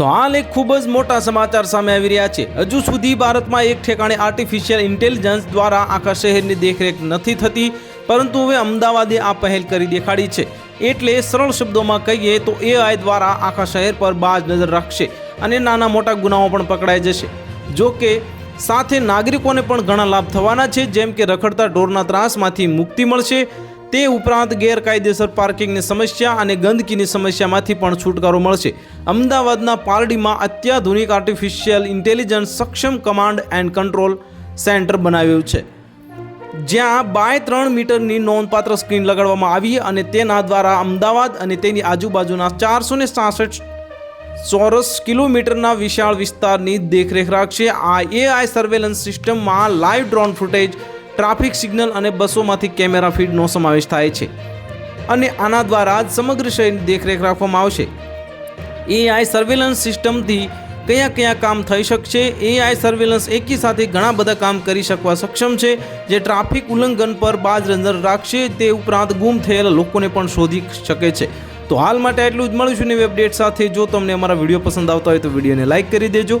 તો હાલ એક ખૂબ જ મોટા સમાચાર સામે આવી રહ્યા છે. હજુ સુધી ભારતમાં એક ઠેકાણે આર્ટિફિશિયલ ઇન્ટેલિજન્સ દ્વારા આખા શહેરની દેખરેખ નથી થતી, પરંતુ હવે અમદાવાદે આ પહેલ કરી દેખાડી છે. એટલે સરળ શબ્દોમાં કહીએ તો એઆઈ દ્વારા આખા શહેર પર બાજ નજર રાખશે અને નાના મોટા ગુનાઓ પણ પકડાઈ જશે. જો કે સાથે નાગરિકોને પણ ઘણા લાભ થવાના છે, જેમ કે રખડતા ઢોરના ત્રાસમાંથી મુક્તિ મળશે તે ઉપરાંત ગેરકાયદેસર પાર્કિંગની સમસ્યા અને ગંદકીની સમસ્યામાંથી પણ છુટકારો મળશે. અમદાવાદના પારડીમાં અત્યાધુનિક આર્ટિફિશિયલ ઇન્ટેલિજન્સ સક્ષમ કમાન્ડ એન્ડ કંટ્રોલ સેન્ટર બનાવ્યું છે. જ્યાં બાય ત્રણ મીટરની નોંધપાત્ર સ્ક્રીન લગાડવામાં આવી અને તેના દ્વારા અમદાવાદ અને તેની આજુબાજુના ચારસો ને સાસઠ ચોરસ કિલોમીટરના વિશાળ વિસ્તારની દેખરેખ રાખશે. આ એઆઈ સર્વેલન્સ સિસ્ટમમાં live drone footage traffic signal અને બસોમાંથી કેમેરા ફીડનો સમાવેશ થાય છે. અને આના દ્વારા જ સમગ્ર શહેરની દેખરેખ રાખવામાં આવશે. એઆઈ સર્વેલન્સ સિસ્ટમથી કયા કયા કામ થઈ શકશે? એઆઈ સર્વેલન્સ એકી સાથે ઘણા બધા કામ કરી શકવા સક્ષમ છે, જે ટ્રાફિક ઉલ્લંઘન પર બાજ નજર રાખશે, તે ઉપરાંત ગુમ થયેલા લોકોને પણ શોધી શકે છે. તો હાલ માટે એટલું જ. મળીશું નવી અપડેટ સાથે. જો તમને અમારા વીડિયો પસંદ આવતા હોય તો વિડીયોને લાઇક કરી દેજો.